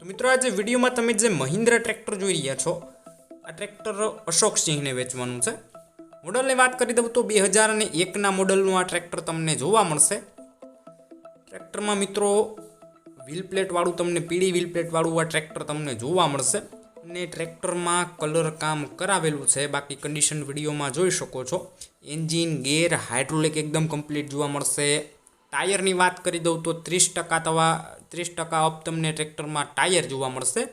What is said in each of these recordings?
તો મિત્રો આજે વિડીયોમાં તમે જે મહિન્દ્રા ટ્રેક્ટર જોઈ રહ્યા છો, આ ટ્રેક્ટર અશોક સિંહને વેચવાનું છે. મોડલની વાત કરી દઉં તો બે હજાર અને એકના મોડલનું આ ટ્રેક્ટર તમને જોવા મળશે. ટ્રેક્ટરમાં મિત્રો વ્હીલ પ્લેટવાળું તમને, પીળી વ્હીલ પ્લેટવાળું આ ટ્રેક્ટર તમને જોવા મળશે. ને ટ્રેક્ટરમાં કલર કામ કરાવેલું છે, બાકી કન્ડિશન વિડીયોમાં જોઈ શકો છો. એન્જિન, ગેર હાઇડ્રોલિક એકદમ કમ્પ્લીટ જોવા મળશે. ટાયરની વાત કરી દઉં તો ત્રીસ ટકા તવા ત્રીસ ટકા અપ તમને ટ્રેક્ટરમાં ટાયર જોવા મળશે.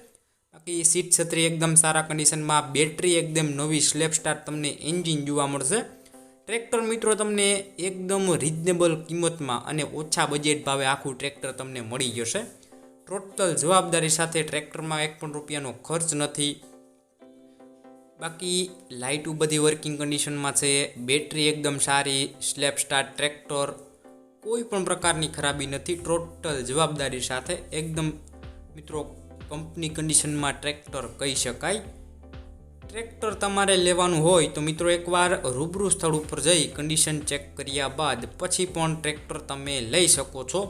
બાકી સીટ છત્રી એકદમ સારા કન્ડિશનમાં બેટરી એકદમ નવી સ્લેપ સ્ટાર તમને એન્જિન જોવા મળશે. ટ્રેક્ટર મિત્રો તમને એકદમ રિઝનેબલ કિંમતમાં અને ઓછા બજેટ ભાવે આખું ટ્રેક્ટર તમને મળી જશે. ટોટલ જવાબદારી સાથે ટ્રેક્ટરમાં એક પણ રૂપિયાનો ખર્ચ નથી. બાકી લાઇટું બધી વર્કિંગ કન્ડિશનમાં છે. બેટરી એકદમ સારી સ્લેપ સ્ટાર ટ્રેક્ટર કોઈ પણ પ્રકારની ખરાબી નથી. ટોટલ જવાબદારી સાથે એકદમ મિત્રો કંપની કન્ડિશનમાં ટ્રેક્ટર કહી શકાય. ટ્રેક્ટર તમારે લેવાનું હોય તો મિત્રો એકવાર રૂબરૂ સ્થળ ઉપર જઈ કન્ડિશન ચેક કર્યા બાદ પછી પણ ટ્રેક્ટર તમે લઈ શકો છો.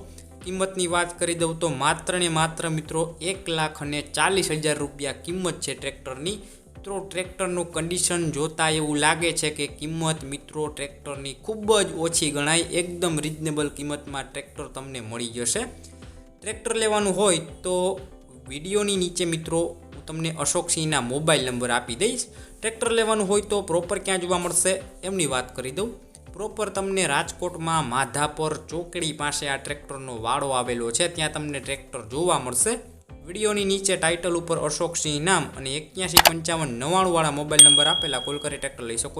કિંમતની વાત કરી દઉં તો માત્ર ને માત્ર મિત્રો એક લાખ અને ચાલીસ હજાર રૂપિયા કિંમત છે ટ્રેક્ટરની મિત્રો, ટ્રેક્ટરનું કન્ડિશન જોતા એવું લાગે છે કે કિંમત મિત્રો, ટ્રેક્ટરની ખૂબ જ ઓછી ગણાય. એકદમ રિઝનેબલ કિંમતમાં ટ્રેક્ટર તમને મળી જશે. ટ્રેક્ટર લેવાનું હોય તો વિડીયોની નીચે મિત્રો તમને અશોકસિંહના મોબાઈલ નંબર આપી દઈશ. ટ્રેક્ટર લેવાનું હોય તો પ્રોપર ક્યાં જોવા મળશે, એમની વાત કરી દઉં. પ્રોપર તમને રાજકોટમાં માધાપર ચોકડી પાસે આ ટ્રેક્ટરનો વાડો આવેલો છે, ત્યાં તમને ટ્રેક્ટર જોવા મળશે. વિડીયોની નીચે ટાઇટલ ઉપર અશોકસિંહ નામ અને એક્યાસી પંચાવન નવ્વાણુંવાળા મોબાઈલ નંબર આપેલા કોલ કરી ટ્રેક્ટર લઈ શકો